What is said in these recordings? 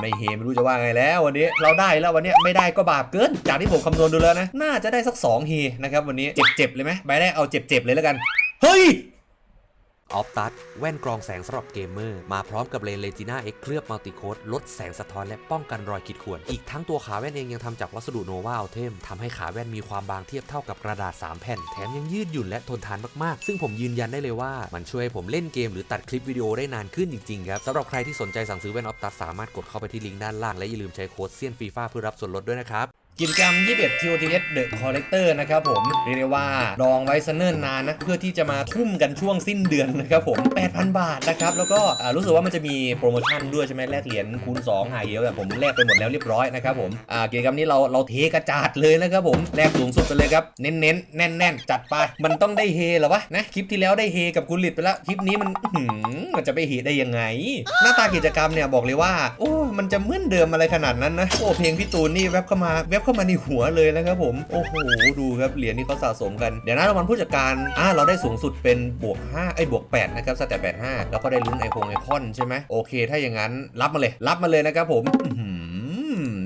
ไม่เฮไม่รู้จะว่าไงแล้ววันนี้เราได้แล้ววันนี้ไม่ได้ก็บาปเกิน จากที่ผมคำนวณดูแล้วนะ น่าจะได้สัก2เฮนะครับวันนี้เจ็บๆเลยไหมใบแรกเอาเจ็บๆเลยแล้วกัน เฮ้ย ออฟตัสแว่นกรองแสงสำหรับเกมเมอร์ มาพร้อมกับเลนเลจิน่าเอ็กเคลือบมัลติโคดลดแสงสะท้อนและป้องกันรอยขีดข่วน อีกทั้งตัวขาแว่นเองยังทำจากวัสดุโนวาอัลเทมทำให้ขาแว่นมีความบางเทียบเท่ากับกระดาษ 3 แผ่น แถมยังยืดหยุ่นและทนทานมากๆ ซึ่งผมยืนยันได้เลยว่ามันช่วยให้ผมเล่นเกมหรือตัดคลิปวิดีโอได้นานขึ้นจริงๆครับสำหรับใครที่สนใจสั่งซื้อแว่นออฟตัสสามารถกดเข้าไปที่ลิงก์ด้านล่างและอย่าลืมใช้โค้ดเซียนฟีฟ่าเพื่อรับส่วนลดด้วยนะครับ กิจกรรม 21 TOTS The Collector นะครับผม เรียกได้ว่าดองไว้ซะเนิ่นนานนะ เพื่อที่จะมาทุ่มกันช่วงสิ้นเดือนนะครับผม 8,000 บาทนะครับ แล้วก็รู้สึกว่ามันจะมีโปรโมชั่นด้วยใช่ไหมแลกเหรียญคูณ 2 หายเยอะแต่ผมแลกไปหมดแล้วเรียบร้อยนะครับผมกิจกรรมนี้เราเราเทกระจาดเลยนะครับผม แลกสูงสุดไปเลยครับ เน้นเน้นๆแน่นแน่นๆจัดไป มันต้องได้เฮเหรอวะนะคลิปที่แล้วได้เฮกับคุณลิดไปแล้วคลิปนี้มันมันจะไปเฮได้ยังไง หน้าตากิจกรรมเนี่ยบอกเลยว่าโอ้มันจะเหมือนเดิมอะไรขนาดนั้นนะโอ้เพลงพี่ตูนนี่แวบเข้ามาแวบเข้ามาในหัวเลยนะครับผม โอ้โห ดูครับเหรียญที่เขาสะสมกัน เดี๋ยวนะรางวัลผู้จัดการ อ่า เราได้สูงสุดเป็นบวก 5 ไอ้บวก 8 นะครับสแตท85แล้วก็ได้ลุ้นไอโคงไอคอนใช่ไหมโอเค ถ้าอย่างนั้นรับมาเลย รับมาเลยนะครับผม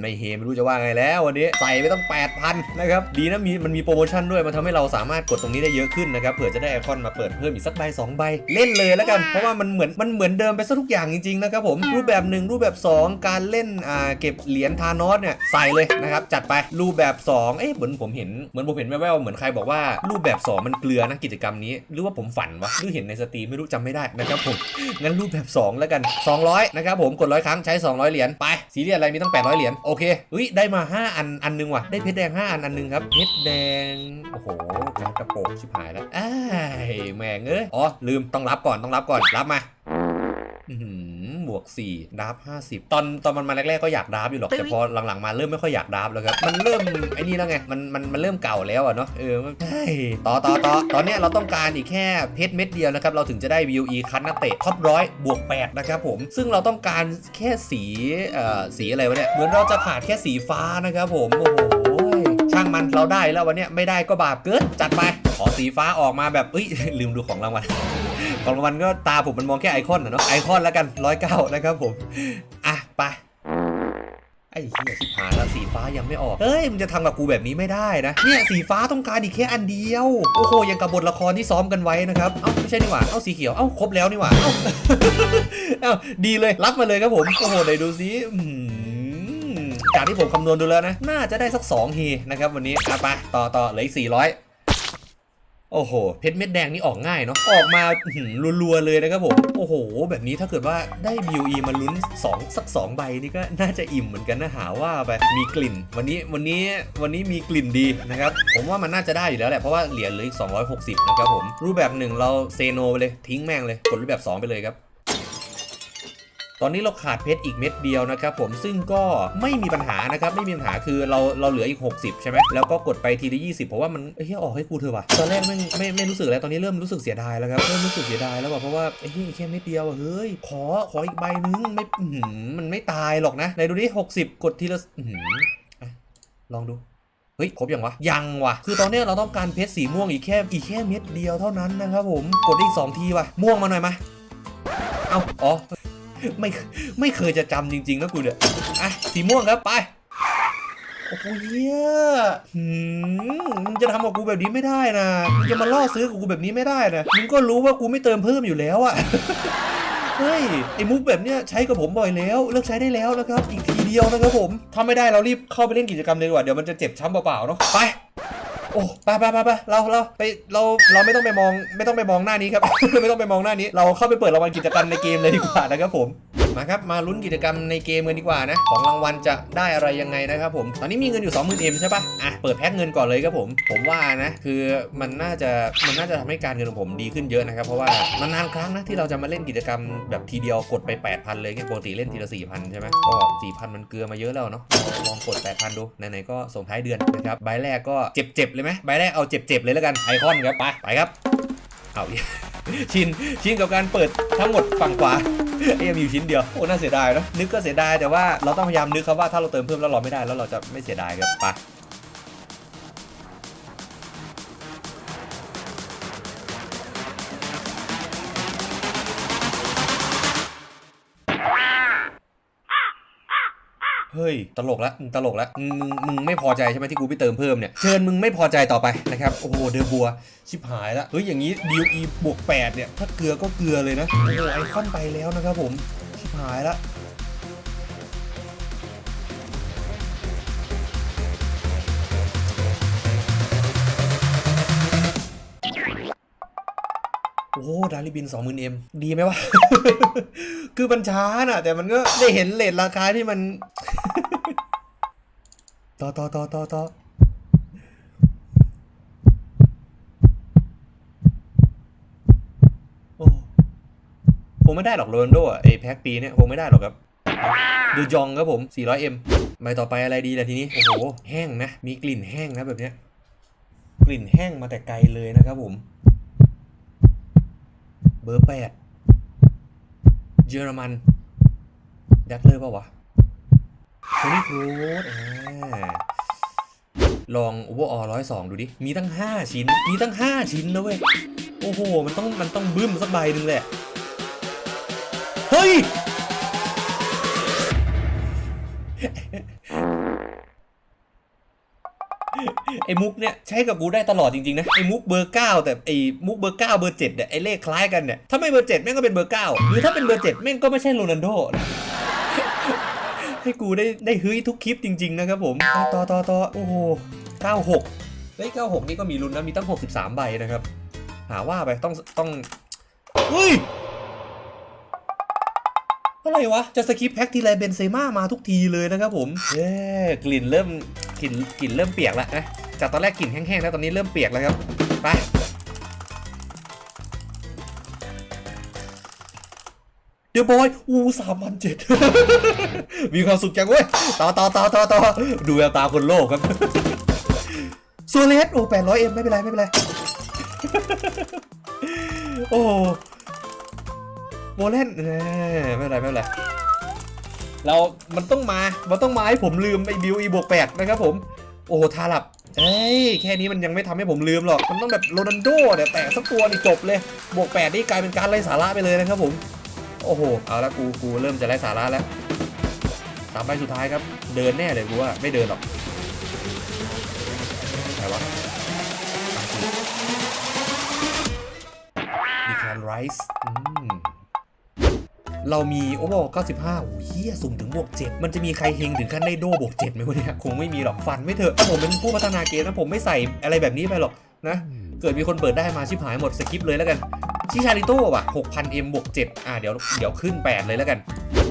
ไม่เฮไม่รู้จะว่าไงแล้ววันนี้ใส่ไปต้อง8,000 นะครับ ดีนะมีมันมีโปรโมชั่นด้วย มันทำให้เราสามารถกดตรงนี้ได้เยอะขึ้นนะครับเผื่อจะได้ไอคอนมาเปิดเพิ่มอีกสักใบสองใบเล่นเลยแล้วกัน เพราะว่ามันเหมือนมันเหมือนเดิมไปซะทุกอย่างจริงๆนะครับผมรูปแบบหนึ่งรูปแบบ 2 การเล่นอ่าเก็บเหรียญทานอสเนี่ยใส่เลยนะครับจัดไปรูปแบบ 2 เอ๊ะเหมือนผมเห็นเหมือนผมเห็นแว่วๆเหมือนใครบอกว่ารูปแบบ 2 มันเกลือนะกิจกรรมนี้ หรือว่าผมฝันวะหรือเห็นในสตรีมไม่รู้จำไม่ได้นะครับผมงั้นรูปแบบ 2 แล้วกัน 200 นะครับผมกดร้อยครั้งใช้ 200 เหรียญไปสีเหรียญอะไรมีตั้ง800เหรียญโอเคเฮ้ยได้มา 5 อันอันหนึงว่ะ ได้เพชรแดง 5 อันอันหนึงครับ เพชรแดง โอ้โหการกระโปงชิบหายแล้วอ้ายแม่งเอ้ยอ๋อลืมต้องรับก่อนต้องรับก่อนรับมา บวก4ดาร์ฟ50ตอนตอนมันมาแรกๆก็อยากดาร์ฟอยู่หรอก แต่พอหลังๆมาเริ่มไม่ค่อยอยากดาร์ฟแล้วครับ มันเริ่มไอ้นี่แล้วไง มันมันมันเริ่มเก่าแล้วอะเนาะ เออมันเฮ้ยต่อต่อต่อตอนเนี้ยเราต้องการอีกแค่เพชรเม็ดเดียวนะครับ เราถึงจะได้ VOE คันนักเตะท็อปร้อยบวก8นะครับผม ซึ่งเราต้องการแค่สีเอ่อสีอะไรวะเนี่ย เหมือนเราจะขาดแค่สีฟ้านะครับผม โอ้โหช่างมันเราได้แล้ววันเนี้ยไม่ได้ก็บาปเกินจัดไป ขอสีฟ้าออกมาแบบเอ้ยลืมดูของรางวัล ของรางวัลก็ตาผมมันมองแค่ไอคอนนะเนาะไอคอนแล้วกันร้อยเก้านะครับผม อะ ไปไอ้เหี้ยสิบหายแล้วสีฟ้ายังไม่ออก เฮ้ยมึงจะทำกับกูแบบนี้ไม่ได้นะ เนี่ยสีฟ้าต้องการอีกแค่อันเดียว โอ้โหยังกับบทละครที่ซ้อมกันไว้นะครับ เอ้าไม่ใช่นี่หว่า เอ้าสีเขียว เอ้าครบแล้วนี่หว่า เอ้าเอ้าดีเลยรับมาเลยครับผม โอ้โหไหนดูซิอืมจากที่ผมคำนวณดูแล้วนะ น่าจะได้สัก2ทีนะครับวันนี้อะไปต่อต่อเหลืออีก400 โอ้โห เพชรเม็ดแดงนี่ออกง่ายเนาะ ออกมาหือรัวๆเลยนะครับผม โอ้โห แบบนี้ถ้าเกิดว่าได้ BUE มาลุ้น 2 สัก 2 ใบนี่ก็น่าจะอิ่มเหมือนกันนะหาว่าไป มีกลิ่น วันนี้วันนี้วันนี้มีกลิ่นดีนะครับ ผมว่ามันน่าจะได้อยู่แล้วแหละ เพราะว่าเหรียญเหลืออีก 260 นะครับผม รูปแบบหนึ่งเราเซโนไปเลยทิ้งแม่งเลย กดรูปแบบ 2 ไปเลยครับ ตอนนี้เราขาดเพชรอีกเม็ดเดียวนะครับผมซึ่งก็ไม่มีปัญหานะครับไม่มีปัญหาคือเราเราเหลืออีก 60 ใช่ไหมแล้วก็กดไปทีละ20เพราะว่ามันเฮ้ยออกให้กูเถอะว่ะตอนแรกไม่ไม่ไม่รู้สึกแล้วตอนนี้เริ่มรู้สึกเสียดายแล้วครับเริ่มรู้สึกเสียดายแล้วว่ะเพราะว่าเฮ้ยแค่เม็ดเดียวเฮ้ยขอขออีกใบนึงไม่หือมันไม่ตายหรอกนะไหนดูดิ60 กดทีละลองดูเฮ้ยครบยังวะ ยังวะคือตอนนี้เราต้องการเพชรสีม่วงอีกแค่อีกแค่เม็ดเดียวเท่านั้นนะครับผม กดได้อีกสองทีว่ะม่วงมาหน่อยมาเอาอ๋อ ไม่ไม่เคยจะจำจริง ๆ นะกูเนี่ยอะสีม่วงครับไปโอ้โหเฮียหืมมึงจะทำกับกูแบบนี้ไม่ได้นะมึงจะมาล่อซื้อกับกูแบบนี้ไม่ได้นะมึงก็รู้ว่ากูไม่เติมเพิ่มอยู่แล้วอะเฮ้ยไอ้มุกแบบเนี้ยใช้กับผมบ่อยแล้ว เลิกใช้ได้แล้วนะครับ อีกทีเดียวนะครับผมถ้าไม่ได้เรารีบเข้าไปเล่นกิจกรรมเลยดีกว่าเดี๋ยวมันจะเจ็บช้ำเปล่าๆเนาะไป โอ้ไปไปไปไปเราเราไปเราเราไม่ต้องไปมองไม่ต้องไปมองหน้านี้ครับ ไม่ต้องไปมองหน้านี้ เราเข้าไปเปิดรางวัลกิจกรรมในเกมเลยดีกว่านะครับผม มาครับ มาลุ้นกิจกรรมในเกมกันดีกว่านะ ของรางวัลจะได้อะไรยังไงนะครับผม ตอนนี้มีเงินอยู่ 20,000เอ็มใช่ปะอะ เปิดแพ็คเงินก่อนเลยครับผม ผมว่านะ คือมันน่าจะ มันน่าจะทำให้การเงินของผมดีขึ้นเยอะนะครับ เพราะว่านานๆครั้งนะที่เราจะมาเล่นกิจกรรมแบบทีเดียวกดไป 8,000 เลยไงปกติเล่นทีละ4,000 ใช่ไหมก็4,000 มันเกลือมาเยอะแล้วเนาะ ลองกด 8,000 ดู ไหนๆ ก็ส่งท้ายเดือนนะครับ ใบแรกก็เจ็บๆเลยไหมใบแรกเอาเจ็บๆเลยแล้วกัน ไอคอนครับ ไป ไปครับ เอาชิน ชินกับการเปิดทั้งหมดฝั่งขวา เอ้มีอยู่ชิ้นเดียว โอ้ น่าเสียดายเนาะนึกก็เสียดายแต่ว่าเราต้องพยายามนึกครับว่าถ้าเราเติมเพิ่มแล้วเราไม่ได้แล้วเราจะไม่เสียดายครับไป เฮ้ย ตลกละมึงตลกละมึงมึงมึงไม่พอใจใช่ไหมที่กูไปเติมเพิ่มเนี่ย เชิญมึงไม่พอใจต่อไปนะครับ โอ้โห เดือบัว ชิบหายละเฮ้ย อย่างนี้ดีอีบวก8เนี่ย ถ้าเกลือก็เกลือเลยนะ โอ้โหไอคอนไปแล้วนะครับผม ชิบหายละ โอ้ดาริบิน 20,000เอ็มดีไหมวะ คือมันช้าน่ะ แต่มันก็ได้เห็นเลทราคาที่มัน ต่อต่อต่อต่อต่อโอ้คงไม่ได้หรอกโรนโดอะไอแพ็คปีเนี่ยคงไม่ได้หรอกครับดูจองครับผม 400M ไปต่อไปอะไรดีล่ะทีนี้ โอ้โห แห้งนะ มีกลิ่นแห้งนะแบบเนี้ย กลิ่นแห้งมาแต่ไกลเลยนะครับผม เบอร์แปดเยอรมันดักเลอร์ป่าวะโทนี่ครูดลองโอเวอร์ออร้อยสองดูดิ มีตั้ง 5 ชิ้น มีตั้ง 5 ชิ้นนะเว้ย โอ้โห มันต้อง มันต้องบึ้มสักใบหนึ่งแหละ เฮ้ย ไอ้มุกเนี่ยใช้กับกูได้ตลอดจริงๆนะไอ้มุกเบอร์ 9 แต่ไอ้มุกเบอร์ 9 เบอร์ 7เนี่ยไอ้เลขคล้ายกันเนี่ยถ้าไม่เบอร์ 7 แม่งก็เป็นเบอร์ 9 หรือถ้าเป็นเบอร์ 7 แม่งก็ไม่ใช่โรนัลโดให้กูได้ได้ฮึ้ยทุกคลิปจริงๆนะครับผมต่อต่อต่อโอ้โห96เฮ้ย96 นี่ก็มีลุ้นนะมีตั้ง 63 ใบนะครับ หาว่าไปต้องต้องเฮ้ยอะไรวะ จะสกิปแพ็กทีไรเบนเซม่ามาทุกทีเลยนะครับผมเอ้กลิ่นเริ่มกลิ่นกลิ่นเริ่มเปียกแล้วนะ จากตอนแรกกลิ่นแห้งๆแล้วตอนนี้เริ่มเปียกแล้วครับไปเดี๋ยวบอยอู้สามพันเจ็ดมีความสุขจังเว้ยต่อต่อต่อต่อต่อดูแววตาคนโลกครับโซเลสโอ้แปดร้อยเอ็มไม่เป็นไร ไม่เป็นไร โอ้โมเลนเออไม่เป็นไร ไม่เป็นไร เรา มันต้องมา มันต้องมาให้ผมลืมไอ้บิวอีบวกแปดนะครับผม โอ้โหทาลับ เอ้ยแค่นี้มันยังไม่ทำให้ผมลืมหรอก มันต้องแบบโรนัลโดเนี่ยแตะสักตัวนี่จบเลย บวกแปดนี่กลายเป็นการไร้สาระไปเลยนะครับผม โอ้โห เอาละกูกูเริ่มจะไร้สาระแล้วสามใบสุดท้ายครับ เดินแน่เลยกูว่าไม่เดินหรอกอะไหนวะดีแคนไรส์อืม เรามีโอ้โห95โอ้โหเฮียสุ่มถึงบวก 7 มันจะมีใครเฮงถึงขั้นได้โดบวก7ไหมวะเนี่ยคงไม่มีหรอกฟันไม่เถอะถ้าผมเป็นผู้พัฒนาเกมนะผมไม่ใส่อะไรแบบนี้ไปหรอกนะ เกิดมีคนเปิดได้มาชิบหายหมดสกิปเลยแล้วกันชิชาริโต้ว่ะ 6,000M บวก7อะเดี๋ยวเดี๋ยวขึ้น 8 เลยแล้วกัน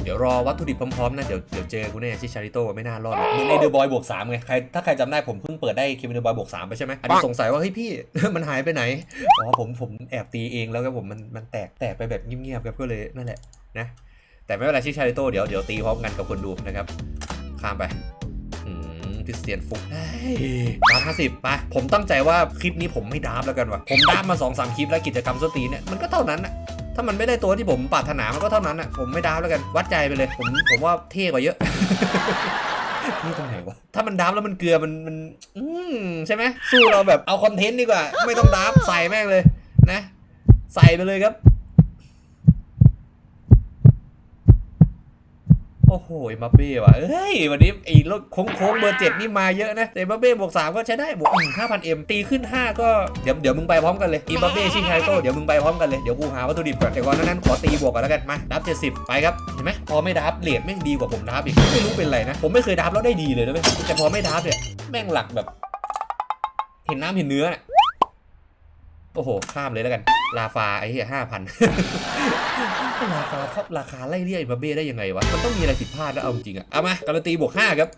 เดี๋ยวรอวัตถุดิบพร้อมๆนะเดี๋ยวเดี๋ยวเจอกูแน่ชิชาริโต้ไม่น่ารอดหรอกเหมือนในเดอะบอยบวก3ไงใครถ้าใครจำได้ผมเพิ่งเปิดได้คิวเดอะบอยบวก3ไปใช่ไหมอาจจะสงสัยว่าเฮ้ยพี่ มันหายไปไหนอ๋อผมผมแอบตีเองแล้วครับผมมันมันแตกแตกไปแบบเงียบๆครับก็เลยนั่นแหละ นะแต่ไม่เป็นไรชิชาริโต้เดี๋ยวเดี๋ยวตีพร้อมกันกับคนดูนะครับ ข้ามไปอืมคริสเตียนฟุกดาร์ห้าสิบไปผมตั้งใจว่าคลิปนี้ผมไม่ดาร์ฟแล้วกันวะผมดาร์ฟมา2อสคลิปแล้วกิจกรรมสตรีเนี่ยมันก็เท่านั้นนะถ้ามันไม่ได้ตัวที่ผมปรารถนามันก็เท่านั้นอะผมไม่ดาร์ฟแล้วกันวัดใจไปเลย ผมผมว่าเท่กว่าเยอะนี่ตรงไหนวะถ้ามันดาร์ฟแล้วมันเกลือมันมัน อืมใช่ไหมสู้เราแบบเอาคอนเทนต์ดีกว่า ไม่ต้องดาร์ฟใส่แม่งเลยนะ ใส่ไปเลยครับ อ้โหเอ็มบัปเป้ว่ะเอ้ย วันนี้ไอ้รถโค้งๆเบอร์เจ็ดนี่มาเยอะนะแต่เอ็มบัปเป้บวกสามก็ใช้ได้บวกหนึ่งห้าพันเอ็มตีขึ้นห้าก็เดี๋ยวเดี๋ยวมึงไปพร้อมกันเลยอีมบัปเป้ชิคายโตเดี๋ยวมึงไปพร้อมกันเลยเดี๋ยวกูหาวัตถุดิบก่อนแต่ก่อนนั้นขอตีบวกก่อนแล้วกันมาดับเจ็ดสิบไปครับเห็นไหมพอไม่ดับเลทแม่งดีกว่าผมดับอีกไม่รู้เป็นไรนะผมไม่เคยดับแล้วได้ดีเลยนะเว้ยแต่พอไม่ดับเนี่ยแม่งหลักแบบ เห็นน้ำเห็นเนื้อโอ้โหข้ามเลยแล้วกัน ลาฟาไอ้เหี้ยห้าพันลาฟาท็อปราคาไล่เรียกอิมบัปเบ้ได้ยังไงวะ มันต้องมีอะไรผิดพลาดแล้วเอาจริงอะเอามาการันตีบวกห้าครับ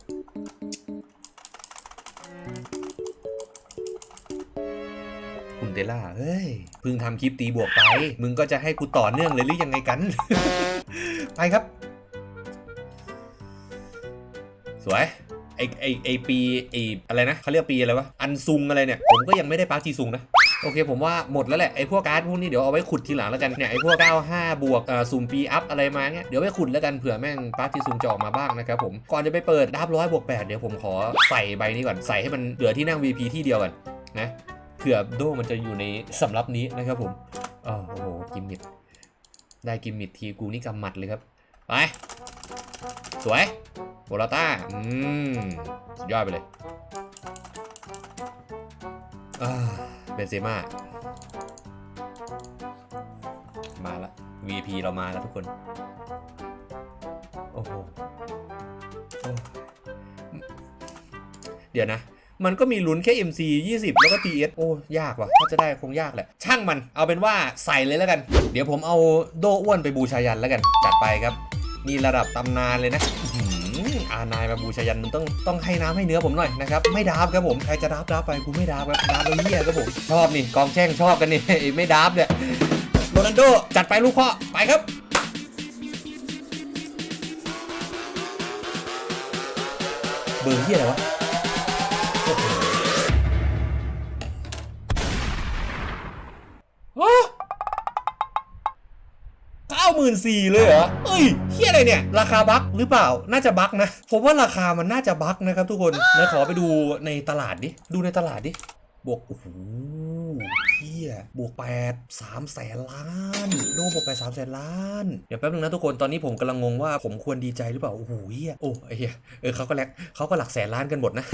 คุณเตล่า เฮ้ยพิ่งทำคลิปตีบวกไป มึงก็จะให้กูต่อเนื่องเลยหรือยังไงกัน ไปครับ สวยไอไอไอปีไออะไรนะเขาเรียกปีอะไรวะ อันซุงอะไรเนี่ย ผมก็ยังไม่ได้ปาร์จีซุงนะ โอเคผมว่าหมดแล้วแหละไอ้พวกการ์ดพวกนี้เดี๋ยวเอาไว้ขุดทีหลังแล้วกันเนี่ยไอ้พวก 95 บวกเอ่อสุ่มปีอัพอะไรมาเงี้ยเดี๋ยวไว้ขุดแล้วกันเผื่อแม่งปาร์ตี้ซุมจะออกมาบ้างนะครับผมก่อนจะไปเปิดดับร้อยบวกแปดเดี๋ยวผมขอใส่ใบนี้ก่อนใส่ให้มันเหลือที่นั่ง VP ที่เดียวกันนะเผื่อโดมันจะอยู่ในสำรับนี้นะครับผมโอ้โหกิมมิดได้กิมมิดทีกูนี่กำหมัดเลยครับไปสวยโบลาต้าอืมสุดยอดไปเลยอ่า เบนเซม่ามาละ VP เรามาแล้วทุกคน โอ้โหโเดี๋ยวนะ มันก็มีลุ้นแค่ MC 20 แล้วก็ TS โอ้ ยากว่ะ ถ้าจะได้คงยากแหละ ช่างมัน เอาเป็นว่าใส่เลยแล้วกัน เดี๋ยวผมเอาโดอ้วนไปบูชายันแล้วกัน จัดไปครับ นี่ระดับตำนานเลยนะ อานายมาบูชายันมันต้องต้องให้น้ำให้เนื้อผมหน่อยนะครับไม่ดาบครับผมใครจะดาบดาบไปกูไม่ดาบครับดาบแล้วเหี้ยครับผมชอบนี่กองแช่งชอบกันนี่ไม่ดาบเนี่ยโรนัลโดจัดไปลูกพ่อไปครับเบอร์เหี้ยอะไรวะโอ้โหเก้าหมื่นสี่เลยเหรอ เอ้ย ยอะไรเนี่ย ราคาบั๊กหรือเปล่า น่าจะบั๊กนะ ผมว่าราคามันน่าจะบั๊กนะครับทุกคนเดี๋ยวขอไปดูในตลาดดิ ดูในตลาดดิ บวก โอ้โหเฮียบวกแปดสามแสนล้านโดบวกแปดสามแสนล้าน เดี๋ยวแป๊บนึงนะทุกคน ตอนนี้ผมกำลังงงว่าผมควรดีใจหรือเปล่า โอ้โหเฮียโอ้เฮียเออเขาก็แลกเขาก็หลักแสนล้านกันหมดนะ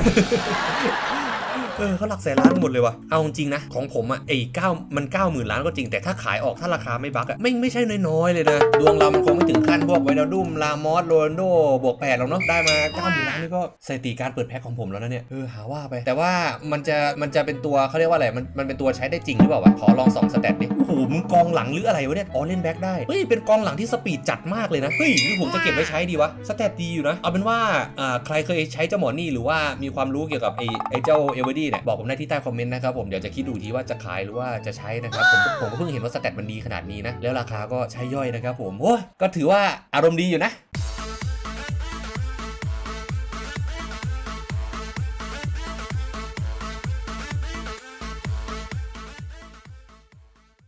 เออเขาหลักแสนล้านหมดเลยว่ะ เอาจริงนะ ของผมอะไอ้เก้ามันเก้าหมื่นล้านก็จริง แต่ถ้าขายออกถ้าราคาไม่บักอะไม่ไม่ใช่น้อยๆเลยนะ ดวงเรามันคงไม่ถึงขั้นพวกไวนาดุมลามอสโรนโดบวกแปดหรอกเนาะ ได้มาเก้าหมื่นล้านนี่ก็สถิติการเปิดแพ็คของผมแล้วนะเนี่ย เออหาว่าไป แต่ว่ามันจะมันจะเป็นตัวเขาเรียกว่าอะไร มันมันเป็นตัวใช้ได้จริงหรือเปล่าวะ ขอลองสองสเตตดิ โอ้โห มึงกองหลังหรืออะไรวะเนี่ย อ๋อเล่นแบ็คได้ เฮ้ย เป็นกองหลังที่สปีดจัดมากเลยนะ เฮ้ยหรือผมจะเก็บไว้ใช้ดีวะสเตตดีอยู่นะ เอาเป็นว่าอ่าใครเคยใช้เจ้าหมอนี่หรือว่ามีความรู้เกี่ยวกับไอ้ไอ้เจ้าเอเวอร์ดี้เนี่ยบอกผมได้ที่ใต้คอมเมนต์นะครับผมเดี๋ยวจะคิดดูทีว่าจะขายหรือว่าจะใช้นะครับผมผมก็เพิ่งเห็นว่าสเตตมันดีขนาดนี้นะแล้วราคาก็ใช้ย่อยนะครับผมโอ้ยก็ถือว่าอารมณ์ดีอยู่นะ